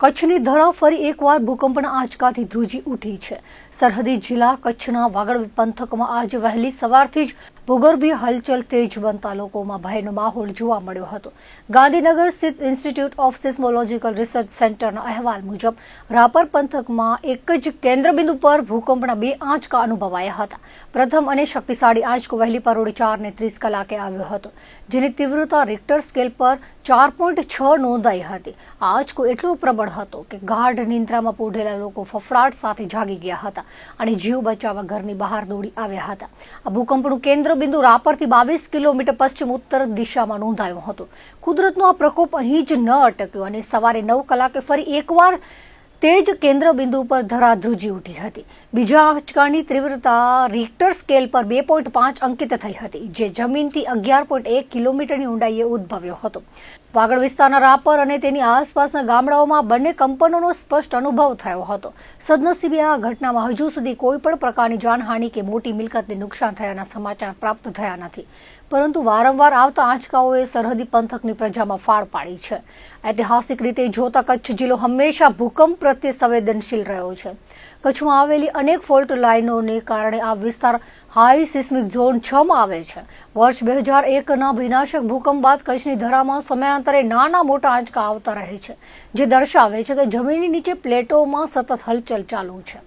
કચ્છની ધરા ફરી એકવાર ભૂકંપના આંચકાથી ધ્રુજી ઉઠી છે. સરહદી જિલ્લા કચ્છના વાગડ પંથકમાં આજે વહેલી સવારથી જ ભૂગર્ભીય હલચલ તેજ બનતા લોકોમાં ભયનો માહોલ જોવા મળ્યો હતો. ગાંધીનગર સ્થિત ઇન્સ્ટિટ્યૂટ ઓફ સિસ્મોલોજીકલ રિસર્ચ સેન્ટરના અહેવાલ મુજબ, રાપર પંથકમાં એક જ કેન્દ્રબિંદુ પર ભૂકંપના બે આંચકા અનુભવાયા હતા. પ્રથમ અને શક્તિશાળી આંચકો વહેલી પરોઢે ચાર ને ત્રીસ કલાકે આવ્યો હતો, જેની તીવ્રતા રિક્ટર સ્કેલ પર ચાર પોઈન્ટ છ નોંધાઈ હતી. આ આંચકો એટલો પ્રબળ હતો કે ગાઢ નિંદ્રામાં પોઢેલા લોકો ફફડાટ સાથે જાગી ગયા હતા અને જીવ બચાવવા ઘરની બહાર દોડી આવ્યા હતા. આ ભૂકંપનું કેન્દ્ર બિંદુ રાપરથી બાવીસ કિલોમીટર પશ્ચિમ ઉત્તર દિશામાં નોંધાયો હતો. કુદરતનો આ પ્રકોપ અહીં જ ન અટક્યો અને સવારે નવ કલાકે ફરી એકવાર તે જ કેન્દ્ર બિંદુ પર ધરાધ્રુજી ઉઠી હતી. બીજા આંચકાની તીવ્રતા રિક્ટર સ્કેલ પર બે પોઈન્ટ પાંચ અંકિત થઈ હતી, જે જમીનથી અગિયાર પોઈન્ટ એક કિલોમીટરની ઊંડાઈએ ઉદ્ભવ્યો હતો. વાગડ વિસ્તારના રાપર અને તેની આસપાસના ગામડાઓમાં બંને કંપનોનો સ્પષ્ટ અનુભવ થયો હતો. સદનસીબે આ ઘટનામાં હજુ સુધી કોઈ પણ પ્રકારની જાનહાનિ કે મોટી મિલકતને નુકસાન થયાના સમાચાર પ્રાપ્ત થયા નથી. પરંતુ વારંવાર આવતા આંચકાઓએ સરહદી પંથકની પ્રજામાં ફાળ પાડી છે. ઐતિહાસિક રીતે જોતા કચ્છ જિલ્લો હંમેશા ભૂકંપ પ્રત્યે સંવેદનશીલ રહ્યો છે. કચ્છમાં આવેલી અનેક ફોલ્ટ લાઇનોને કારણે આ વિસ્તાર હાઈ સિસ્મિક ઝોન છ માં આવે છે. વર્ષ બે હજાર એકના વિનાશક ભૂકંપ બાદ કચ્છની ધરામાં સમયાંતરે નાના મોટા આંચકા આવતા રહે છે, જે દર્શાવે છે કે જમીનની નીચે પ્લેટોમાં સતત હલચલ ચાલુ છે.